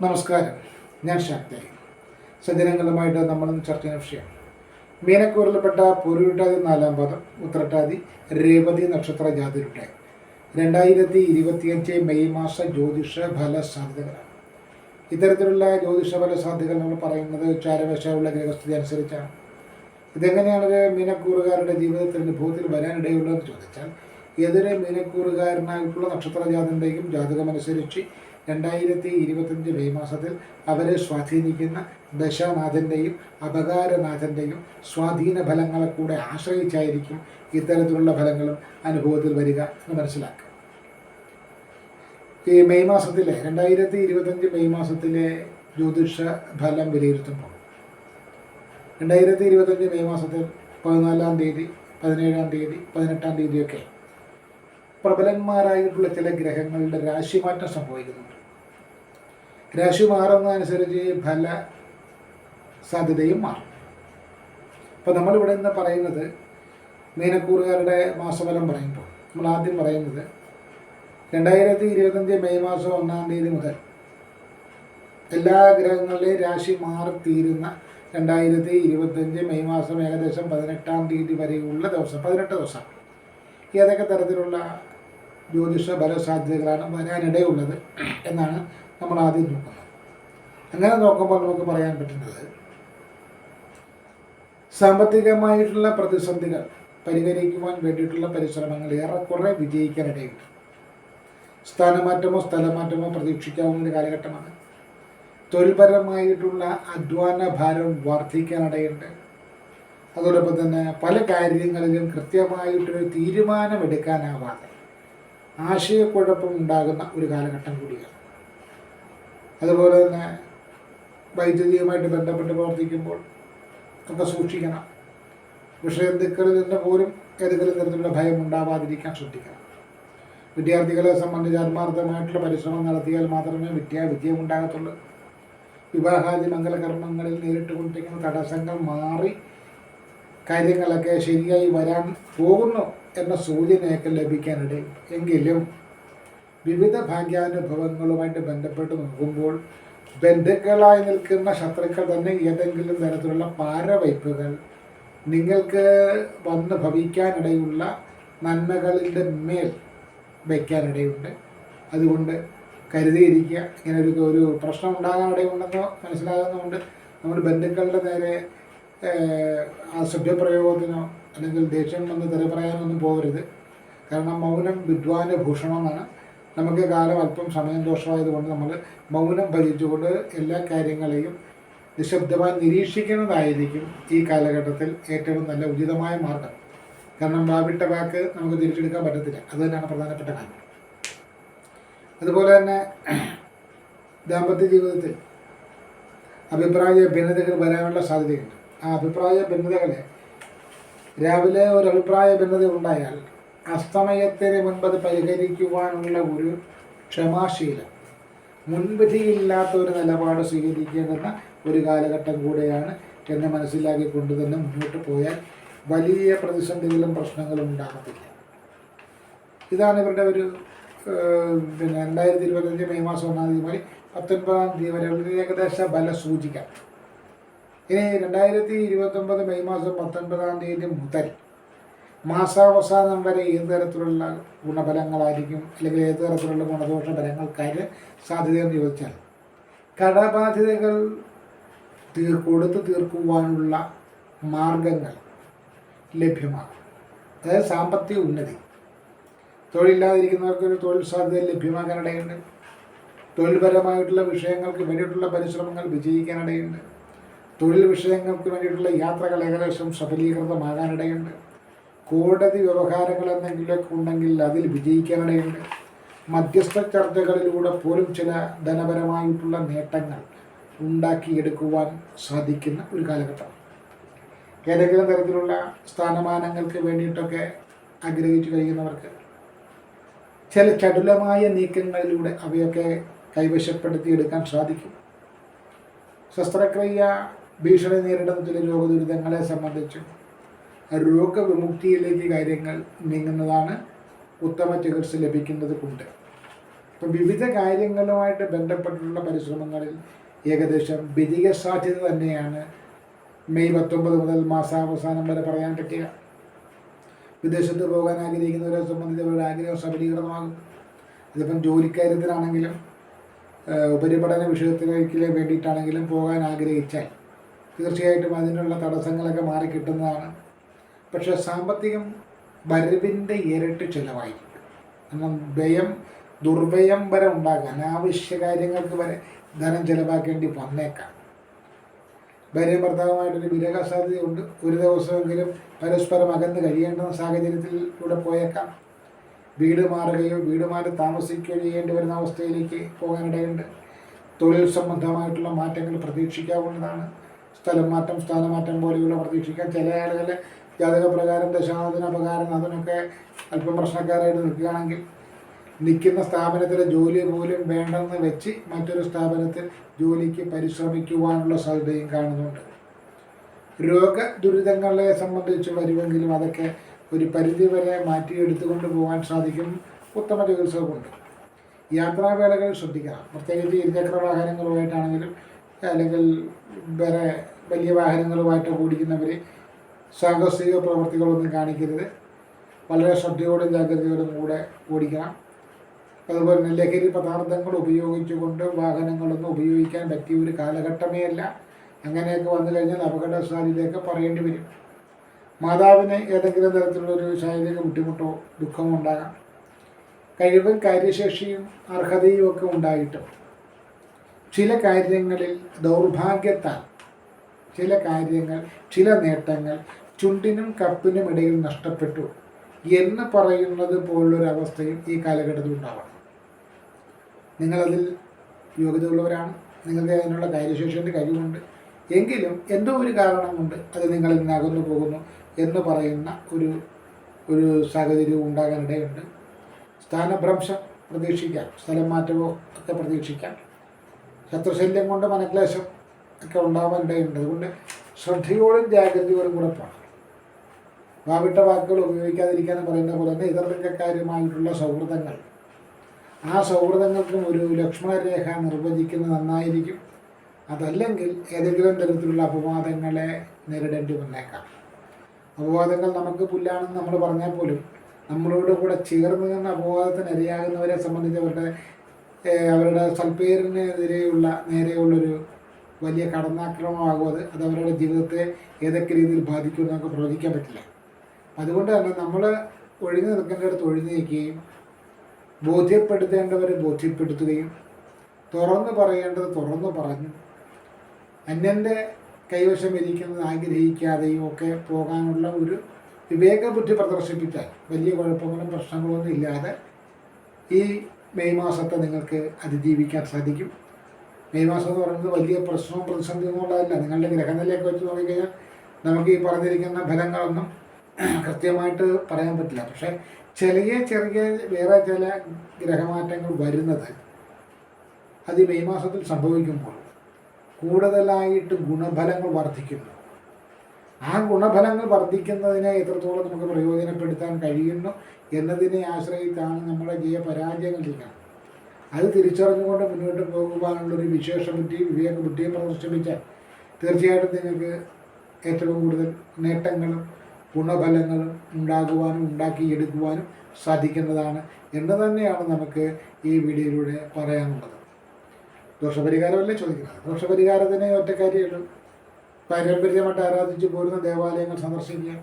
നമസ്കാരം. ഞാൻ ശക്തി സജ്ജനങ്ങളുമായിട്ട് നമ്മൾ ചർച്ച വിഷയം. മീനക്കൂറിൽപ്പെട്ട പൊരുട്ടാതി നാലാം പദം ഉത്രട്ടാതി രേവതി നക്ഷത്ര ജാതിരുടെ രണ്ടായിരത്തി ഇരുപത്തിയഞ്ച് മെയ് മാസ ജ്യോതിഷ ഫല സാധ്യതകളാണ്. ഇത്തരത്തിലുള്ള ജ്യോതിഷ ഫല സാധ്യതകൾ നമ്മൾ പറയുന്നത് ചാരവശമുള്ള ഗ്രഹസ്ഥിതി അനുസരിച്ചാണ്. ഇതെങ്ങനെയാണ് മീനക്കൂറുകാരുടെ ജീവിതത്തിൽ അനുഭവത്തിൽ വരാനിടയുള്ളതെന്ന് ചോദിച്ചാൽ ഏതൊരു മീനക്കൂറുകാരനായിട്ടുള്ള നക്ഷത്ര നക്ഷത്രജാതന്റെയും ജാതകമനുസരിച്ച് രണ്ടായിരത്തി ഇരുപത്തഞ്ച് മെയ് മാസത്തിൽ അവരെ സ്വാധീനിക്കുന്ന ദശാനാഥന്റെയും അപകാരനാഥന്റെയും സ്വാധീന ഫലങ്ങളെ കൂടെ ആശ്രയിച്ചായിരിക്കും ഇത്തരത്തിലുള്ള ഫലങ്ങളും അനുഭവത്തിൽ വരിക എന്ന് മനസ്സിലാക്കുക ഈ മെയ് മാസത്തിലെ രണ്ടായിരത്തി ഇരുപത്തഞ്ച് മെയ് മാസത്തിലെ ജ്യോതിഷ ഫലം വിലയിരുത്തുമ്പോൾ രണ്ടായിരത്തി ഇരുപത്തഞ്ച് മെയ് മാസത്തിൽ പതിനാലാം തീയതി പതിനേഴാം തീയതി പതിനെട്ടാം തീയതിയൊക്കെ പ്രബലന്മാരായിട്ടുള്ള ചില ഗ്രഹങ്ങളുടെ രാശിമാറ്റം സംഭവിക്കുന്നുണ്ട്. രാശി മാറുന്നതനുസരിച്ച് ഫല സാധ്യതയും മാറും. അപ്പോൾ നമ്മളിവിടെ നിന്ന് പറയുന്നത് മീനക്കൂറുകാരുടെ മാസഫലം പറയുമ്പോൾ നമ്മൾ ആദ്യം പറയുന്നത് രണ്ടായിരത്തി ഇരുപത്തഞ്ച് മെയ് മാസം ഒന്നാം തീയതി മുതൽ എല്ലാ ഗ്രഹങ്ങളുടെയും രാശി മാറിത്തീരുന്ന രണ്ടായിരത്തി ഇരുപത്തഞ്ച് മെയ് മാസം ഏകദേശം പതിനെട്ടാം തീയതി വരെയുള്ള ദിവസം പതിനെട്ട് ദിവസം. ഏതൊക്കെ തരത്തിലുള്ള ജ്യോതിഷ ഫലസാധ്യതകളാണ് വരാനിടയുള്ളത് എന്നാണ് നമ്മൾ ആദ്യം നോക്കുന്നത്. അങ്ങനെ നോക്കുമ്പോൾ നമുക്ക് പറയാൻ പറ്റുന്നത് സാമ്പത്തികമായിട്ടുള്ള പ്രതിസന്ധികൾ പരിഹരിക്കുവാൻ വേണ്ടിയിട്ടുള്ള പരിശ്രമങ്ങൾ ഏറെക്കുറെ വിജയിക്കാനിടയുണ്ട്. സ്ഥാനമാറ്റമോ സ്ഥലമാറ്റമോ പ്രതീക്ഷിക്കാവുന്ന ഒരു കാലഘട്ടമാണ്. തൊഴിൽപരമായിട്ടുള്ള അധ്വാന ഭാരം വർദ്ധിക്കാനിടയുണ്ട്. അതോടൊപ്പം തന്നെ പല കാര്യങ്ങളിലും കൃത്യമായിട്ടൊരു തീരുമാനമെടുക്കാനാവാതെ ആശയക്കുഴപ്പം ഉണ്ടാകുന്ന ഒരു കാലഘട്ടം കൂടിയാണ്. അതുപോലെ തന്നെ വൈദ്യുതിയുമായിട്ട് ബന്ധപ്പെട്ട് പ്രവർത്തിക്കുമ്പോൾ ഒക്കെ സൂക്ഷിക്കണം. വിഷയന്തുക്കളിൽ നിന്ന് പോലും ഏതെങ്കിലും തരത്തിലുള്ള ഭയം ഉണ്ടാവാതിരിക്കാൻ ശ്രദ്ധിക്കണം. വിദ്യാർത്ഥികളെ സംബന്ധിച്ച് ആത്മാർത്ഥമായിട്ടുള്ള പരിശ്രമം നടത്തിയാൽ മാത്രമേ വിദ്യാ വിജയം ഉണ്ടാകത്തുള്ളൂ. വിവാഹാദി മംഗലകർമ്മങ്ങളിൽ നേരിട്ട് കൊണ്ടിരിക്കുന്ന തടസ്സങ്ങൾ മാറി കാര്യങ്ങളൊക്കെ ശരിയായി വരാൻ പോകുന്നു എന്ന സൂചനയൊക്കെ ലഭിക്കാനിടയും എങ്കിലും വിവിധ ഭാഗ്യാനുഭവങ്ങളുമായിട്ട് ബന്ധപ്പെട്ട് നോക്കുമ്പോൾ ബന്ധുക്കളായി നിൽക്കുന്ന ശത്രുക്കൾ തന്നെ ഏതെങ്കിലും തരത്തിലുള്ള പാരവയ്പ്പുകൾ നിങ്ങൾക്ക് വന്ന് ഭവിക്കാനിടയുള്ള നന്മകളുടെ മേൽ വയ്ക്കാനിടയുണ്ട്. അതുകൊണ്ട് കരുതിയിരിക്കുക. ഇങ്ങനെ ഒരു ഒരു പ്രശ്നം ഉണ്ടാകാനിടയുണ്ടെന്ന് മനസ്സിലാകുന്നതുകൊണ്ട് നമ്മൾ ബന്ധുക്കളുടെ നേരെ അസഭ്യപ്രയോഗത്തിനോ അല്ലെങ്കിൽ ദേഷ്യം വന്ന് തെര പറയാനൊന്നും പോകരുത്. കാരണം മൗനം വിദ്വാന ഭൂഷണം എന്നാണ് നമുക്ക് കാലം അല്പം സമയം ദോഷമായതുകൊണ്ട് നമ്മൾ മൗനം ഭജിച്ചുകൊണ്ട് എല്ലാ കാര്യങ്ങളെയും നിശബ്ദമായി നിരീക്ഷിക്കുന്നതായിരിക്കും ഈ കാലഘട്ടത്തിൽ ഏറ്റവും നല്ല ഉചിതമായ മാർഗം. കാരണം വാവിട്ട വാക്ക് നമുക്ക് തിരിച്ചെടുക്കാൻ പറ്റത്തില്ല. അത് തന്നെയാണ് പ്രധാനപ്പെട്ട കാര്യം. അതുപോലെ തന്നെ ദാമ്പത്യ ജീവിതത്തിൽ അഭിപ്രായ ഭിന്നതകൾ വരാനുള്ള സാധ്യതയുണ്ട്. ആ അഭിപ്രായ ഭിന്നതകളെ രാവിലെ ഒരു അഭിപ്രായ ഭിന്നത ഉണ്ടായാൽ അസ്തമയത്തിന് മുൻപ് അത് പരിഹരിക്കുവാനുള്ള ഒരു ക്ഷമാശീലം. മുൻവിധിയില്ലാത്ത ഒരു നിലപാട് സ്വീകരിക്കേണ്ടുന്ന ഒരു കാലഘട്ടം കൂടെയാണ് എന്ന് മനസ്സിലാക്കിക്കൊണ്ട് തന്നെ മുന്നോട്ട് പോയാൽ വലിയ പ്രതിസന്ധികളും പ്രശ്നങ്ങളും ഉണ്ടാകത്തില്ല. ഇതാണ് ഇവരുടെ ഒരു പിന്നെ രണ്ടായിരത്തി ഇരുപത്തഞ്ച് മെയ് മാസം ഒന്നാം തീയതി മുതൽ പത്തൊൻപതാം തീയതി വരെ ഒരു ഏകദേശ ബല സൂചിക ഇനി രണ്ടായിരത്തി ഇരുപത്തൊമ്പത് മെയ് മാസം പത്തൊൻപതാം തീയതി മുതൽ മാസാവസാനം വരെ ഏത് തരത്തിലുള്ള ഗുണഫലങ്ങളായിരിക്കും? അല്ലെങ്കിൽ ഏത് തരത്തിലുള്ള ഗുണദോഷ ഫലങ്ങൾക്കായിട്ട് സാധ്യതയെന്ന് ചോദിച്ചാൽ കടബാധ്യതകൾ തീർ കൊടുത്ത് തീർക്കുവാനുള്ള മാർഗങ്ങൾ ലഭ്യമാകും. അതായത് സാമ്പത്തിക ഉന്നതി. തൊഴിലില്ലാതിരിക്കുന്നവർക്ക് ഒരു തൊഴിൽ സാധ്യത ലഭ്യമാകാനിടയുണ്ട് തൊഴിൽപരമായിട്ടുള്ള വിഷയങ്ങൾക്ക് വേണ്ടിയിട്ടുള്ള പരിശ്രമങ്ങൾ വിജയിക്കാനിടയുണ്ട് തൊഴിൽ വിഷയങ്ങൾക്ക് വേണ്ടിയിട്ടുള്ള യാത്രകൾ ഏകദേശം സഫലീകൃതമാകാനിടയുണ്ട് കോടതി വ്യവഹാരങ്ങൾ എന്തെങ്കിലുമൊക്കെ ഉണ്ടെങ്കിൽ അതിൽ വിജയിക്കാനിടയുണ്ട് മധ്യസ്ഥ ചർച്ചകളിലൂടെ പോലും ചില ധനപരമായിട്ടുള്ള നേട്ടങ്ങൾ ഉണ്ടാക്കിയെടുക്കുവാൻ സാധിക്കുന്ന ഒരു കാലഘട്ടം. ഏതെങ്കിലും തരത്തിലുള്ള സ്ഥാനമാനങ്ങൾക്ക് വേണ്ടിയിട്ടൊക്കെ ആഗ്രഹിച്ചു കഴിയുന്നവർക്ക് ചില ചടുലമായ നീക്കങ്ങളിലൂടെ അവയൊക്കെ കൈവശപ്പെടുത്തിയെടുക്കാൻ സാധിക്കും. ശസ്ത്രക്രിയ ഭീഷണി നേരിടുന്ന ചില രോഗദുരിതങ്ങളെ സംബന്ധിച്ചും രോഗവിമുക്തിയിലേക്ക് കാര്യങ്ങൾ നീങ്ങുന്നതാണ് ഉത്തമ ചികിത്സ ലഭിക്കുന്നത് കൊണ്ട്. അപ്പം വിവിധ കാര്യങ്ങളുമായിട്ട് ബന്ധപ്പെട്ടിട്ടുള്ള പരിശ്രമങ്ങളിൽ ഏകദേശം വിജയ സാധ്യത തന്നെയാണ് മെയ് പത്തൊമ്പത് മുതൽ മാസാവസാനം വരെ പറയാൻ പറ്റുക. വിദേശത്ത് പോകാൻ ആഗ്രഹിക്കുന്നവരെ സംബന്ധിച്ച് അവരുടെ ആഗ്രഹം സബലീകൃതമാകും. ഇതിപ്പം ജോലിക്കാര്യത്തിലാണെങ്കിലും ഉപരിപഠന വിഷയത്തിലേക്ക് വേണ്ടിയിട്ടാണെങ്കിലും പോകാൻ ആഗ്രഹിച്ചാൽ തീർച്ചയായിട്ടും അതിനുള്ള തടസ്സങ്ങളൊക്കെ മാറിക്കിട്ടുന്നതാണ്. പക്ഷേ സാമ്പത്തികം വരവിന്റെ ഇരട്ടി ചിലവായിരിക്കും കാരണം വ്യയം ദുർവ്യയം വരെ ഉണ്ടാകും. അനാവശ്യ കാര്യങ്ങൾക്ക് വരെ ധനം ചിലവാക്കേണ്ടി വന്നേക്കാം. ഭാര്യ ഭർത്താവുമായിട്ടൊരു വിരക സാധ്യതയുണ്ട്. ഒരു ദിവസമെങ്കിലും പരസ്പരം അകന്ന് കഴിയേണ്ട സാഹചര്യത്തിലൂടെ പോയേക്കാം. വീട് മാറുകയോ വീട് മാറി താമസിക്കുകയോ ചെയ്യേണ്ടി വരുന്ന അവസ്ഥയിലേക്ക് പോകാനിടയുണ്ട്. തൊഴിൽ സംബന്ധമായിട്ടുള്ള മാറ്റങ്ങൾ പ്രതീക്ഷിക്കാവുന്നതാണ്. സ്ഥലം മാറ്റം സ്ഥാനമാറ്റം പോലെയുള്ള പ്രതീക്ഷിക്കാം. ചില ആളുകളെ ജാതക പ്രകാരം അതിനൊക്കെ അല്പം പ്രശ്നക്കാരായിട്ട് നിൽക്കുകയാണെങ്കിൽ നിൽക്കുന്ന സ്ഥാപനത്തിലെ ജോലി പോലും വേണ്ടെന്ന് വെച്ച് മറ്റൊരു സ്ഥാപനത്തിൽ ജോലിക്ക് പരിശ്രമിക്കുവാനുള്ള സാധ്യതയും കാണുന്നുണ്ട്. രോഗ ദുരിതങ്ങളെ സംബന്ധിച്ച് വരുമെങ്കിലും അതൊക്കെ ഒരു പരിധിവരെ മാറ്റിയെടുത്തുകൊണ്ട് പോകാൻ സാധിക്കും. ഉത്തമ ചികിത്സ കൊണ്ട് യാത്രാവേളകൾ ശ്രദ്ധിക്കണം. പ്രത്യേകിച്ച് ഇരുചക്ര വാഹനങ്ങളുമായിട്ടാണെങ്കിലും അല്ലെങ്കിൽ വേറെ വലിയ വാഹനങ്ങളുമായിട്ട് ഓടിക്കുന്നവർ സാഹസിക പ്രവൃത്തികളൊന്നും കാണിക്കരുത്. വളരെ ശ്രദ്ധയോടും ജാഗ്രതയോടും കൂടെ ഓടിക്കണം. അതുപോലെ തന്നെ ലഹരി പദാർത്ഥങ്ങൾ ഉപയോഗിച്ചുകൊണ്ട് വാഹനങ്ങളൊന്നും ഉപയോഗിക്കാൻ പറ്റിയ ഒരു കാലഘട്ടമേ അല്ല. അങ്ങനെയൊക്കെ വന്നു കഴിഞ്ഞാൽ അപകട സാധ്യതയൊക്കെ പറയേണ്ടി വരും. മാതാവിന് ഏതെങ്കിലും തരത്തിലുള്ളൊരു ശാരീരിക ബുദ്ധിമുട്ടോ ദുഃഖമോ ഉണ്ടാകാം. കഴിവും കാര്യശേഷിയും അർഹതയും ഒക്കെ ഉണ്ടായിട്ടും ചില കാര്യങ്ങളിൽ ദൗർഭാഗ്യത്താൽ ചില കാര്യങ്ങൾ ചില നേട്ടങ്ങൾ ചുണ്ടിനും കപ്പിനും ഇടയിൽ നഷ്ടപ്പെട്ടു എന്ന് പറയുന്നത് പോലുള്ളൊരവസ്ഥയും ഈ കാലഘട്ടത്തിൽ ഉണ്ടാവണം. നിങ്ങളതിൽ യോഗ്യതയുള്ളവരാണ്. നിങ്ങൾക്ക് അതിനുള്ള കാര്യശേഷിയുടെ കഴിവുണ്ട്. എങ്കിലും എന്തോ ഒരു കാരണം കൊണ്ട് അത് നിങ്ങളിൽ നിന്നകന്നു പോകുന്നു എന്ന് പറയുന്ന ഒരു ഒരു സാഹചര്യവും ഉണ്ടാകാനിടയുണ്ട്. സ്ഥാനഭ്രംശം പ്രതീക്ഷിക്കാം. സ്ഥലം മാറ്റമോ ഒക്കെ പ്രതീക്ഷിക്കാം. ശത്രുശല്യം കൊണ്ട് മനക്ലേശം ഒക്കെ ഉണ്ടാവാനിടയുണ്ട് അതുകൊണ്ട് ശ്രദ്ധയോടും ജാഗ്രതയോടും കൂടെ പോകണം വാവിട്ട വാക്കുകൾ ഉപയോഗിക്കാതിരിക്കാൻ പറയുന്ന പോലെ തന്നെ ഇതർലിംഗക്കാരുമായിട്ടുള്ള സൗഹൃദങ്ങൾ. ആ സൗഹൃദങ്ങൾക്കും ഒരു ലക്ഷ്മണരേഖ നിർവചിക്കുന്നത് നന്നായിരിക്കും. അതല്ലെങ്കിൽ ഏതെങ്കിലും തരത്തിലുള്ള അപവാദങ്ങളെ നേരിടേണ്ടി വന്നേക്കാം. അപവാദങ്ങൾ നമുക്ക് പുല്ലാണെന്ന് നമ്മൾ പറഞ്ഞാൽ പോലും നമ്മളോട് കൂടെ ചേർന്ന് നിന്ന് അപവാദത്തിന് ഇരയാകുന്നവരെ സംബന്ധിച്ച് അവരുടെ അവരുടെ സൽപ്പേരിനെതിരെയുള്ള നേരെയുള്ളൊരു വലിയ കടന്നാക്രമണമാകും അത് അത് അവരുടെ ജീവിതത്തെ ഏതൊക്കെ രീതിയിൽ ബാധിക്കുമെന്ന് നമുക്ക് പ്രവചിക്കാൻ പറ്റില്ല. അതുകൊണ്ട് തന്നെ നമ്മൾ ഒഴിഞ്ഞു നിൽക്കേണ്ടടുത്ത് ഒഴിഞ്ഞു നിൽക്കുകയും ബോധ്യപ്പെടുത്തേണ്ടവരെ ബോധ്യപ്പെടുത്തുകയും തുറന്നു പറയേണ്ടത് തുറന്നു പറഞ്ഞു അന്യന്റെ കൈവശം ഇരിക്കുന്നത് ആഗ്രഹിക്കാതെയും ഒക്കെ പോകാനുള്ള ഒരു വിവേകബുദ്ധി പ്രദർശിപ്പിച്ചാൽ വലിയ കുഴപ്പങ്ങളും പ്രശ്നങ്ങളൊന്നും ഇല്ലാതെ ഈ മെയ് മാസത്തെ നിങ്ങൾക്ക് അതിജീവിക്കാൻ സാധിക്കും. മെയ് മാസം എന്ന് പറയുന്നത് വലിയ പ്രശ്നവും പ്രതിസന്ധിയും ഉണ്ടാവില്ല. നിങ്ങളുടെ ഗ്രഹനിലയൊക്കെ വെച്ച് നോക്കിക്കഴിഞ്ഞാൽ നമുക്ക് ഈ പറഞ്ഞിരിക്കുന്ന ഫലങ്ങളൊന്നും കൃത്യമായിട്ട് പറയാൻ പറ്റില്ല. പക്ഷേ ചെറിയ ചെറിയ വേറെ ചില ഗ്രഹമാറ്റങ്ങൾ വരുന്നത് അത് ഈ മെയ് മാസത്തിൽ സംഭവിക്കുമ്പോൾ കൂടുതലായിട്ട് ഗുണഫലങ്ങൾ വർദ്ധിക്കുന്നു. ആ ഗുണഫലങ്ങൾ വർദ്ധിക്കുന്നതിനെ എത്രത്തോളം നമുക്ക് പ്രയോജനപ്പെടുത്താൻ കഴിയുന്നു എന്നതിനെ ആശ്രയിച്ചാണ് നമ്മുടെ ജയപരാജയങ്ങളിരിക്കുന്നത് അത് തിരിച്ചറിഞ്ഞുകൊണ്ട് മുന്നോട്ട് പോകുവാനുള്ളൊരു വിശേഷ ബുദ്ധിയും വിവേക ബുദ്ധിയും പ്രദർശിപ്പിച്ചാൽ തീർച്ചയായിട്ടും നിങ്ങൾക്ക് ഏറ്റവും കൂടുതൽ നേട്ടങ്ങളും ഗുണഫലങ്ങളും ഉണ്ടാകുവാനും ഉണ്ടാക്കിയെടുക്കുവാനും സാധിക്കുന്നതാണ് എന്ന് തന്നെയാണ് നമുക്ക് ഈ വീഡിയോയിലൂടെ പറയാനുള്ളത്. ദോഷപരിഹാരമല്ലേ ചോദിക്കുന്നത്? ദോഷപരിഹാരത്തിന് ഒറ്റ കാര്യമുള്ളൂ പാരമ്പര്യമായിട്ട് ആരാധിച്ചു പോരുന്ന ദേവാലയങ്ങൾ സന്ദർശിക്കുക.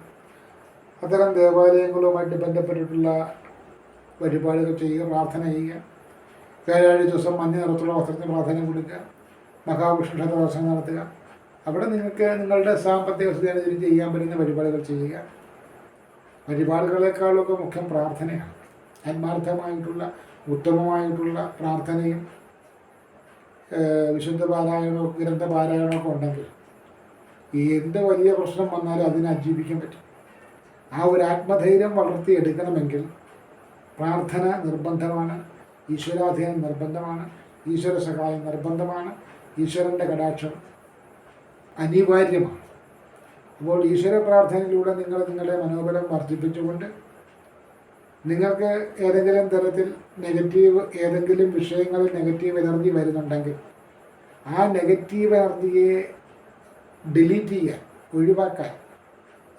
അത്തരം ദേവാലയങ്ങളുമായിട്ട് ബന്ധപ്പെട്ടിട്ടുള്ള വഴിപാടുകൾ ചെയ്യുക പ്രാർത്ഥന ചെയ്യുക. വ്യാഴാഴ്ച ദിവസം മഞ്ഞ നിറത്തുള്ള വസ്ത്രത്തിന് പ്രാധാന്യം കൊടുക്കുക. മഹാവിഷ്ണു ക്ഷേത്ര ദർശനം നടത്തുക. അവിടെ നിങ്ങൾക്ക് നിങ്ങളുടെ സാമ്പത്തിക സ്ഥിതി ചെയ്യാൻ പറ്റുന്ന പരിപാടികൾ ചെയ്യുക. പരിപാടികളെക്കാളൊക്കെ മുഖ്യം പ്രാർത്ഥനയാണ്. ആത്മാർത്ഥമായിട്ടുള്ള ഉത്തമമായിട്ടുള്ള പ്രാർത്ഥനയും വിശുദ്ധ പാരായണമോ ഗ്രന്ഥ പാരായണമൊക്കെ ഉണ്ടെങ്കിൽ എന്ത് വലിയ പ്രശ്നം വന്നാലും അതിനെ അതിജീവിക്കാൻ പറ്റും. ആ ഒരു ആത്മധൈര്യം വളർത്തിയെടുക്കണമെങ്കിൽ പ്രാർത്ഥന നിർബന്ധമാണ്. ഈശ്വരാധീനം നിർബന്ധമാണ് ഈശ്വര സഹായം നിർബന്ധമാണ് ഈശ്വരന്റെ കടാക്ഷം അനിവാര്യമാണ്. അപ്പോൾ ഈശ്വര പ്രാർത്ഥനയിലൂടെ നിങ്ങൾ നിങ്ങളുടെ മനോബലം വർദ്ധിപ്പിച്ചുകൊണ്ട് നിങ്ങൾക്ക് ഏതെങ്കിലും തരത്തിൽ നെഗറ്റീവ് ഏതെങ്കിലും വിഷയങ്ങളിൽ നെഗറ്റീവ് എനർജി വരുന്നുണ്ടെങ്കിൽ ആ നെഗറ്റീവ് എനർജിയെ ഡിലീറ്റ് ചെയ്യാൻ ഒഴിവാക്കാൻ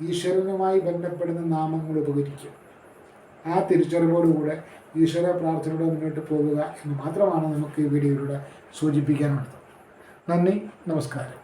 ഈശ്വരനുമായി ബന്ധപ്പെടുന്ന നാമങ്ങൾ ഉപകരിക്കും. ആ തിരിച്ചറിവോടുകൂടെ ഈശ്വര പ്രാർത്ഥനയോടെ മുന്നോട്ട് പോകുക എന്ന് മാത്രമാണ് നമുക്ക് ഈ വീഡിയോയിലൂടെ സൂചിപ്പിക്കാനുള്ളത് നന്ദി നമസ്കാരം.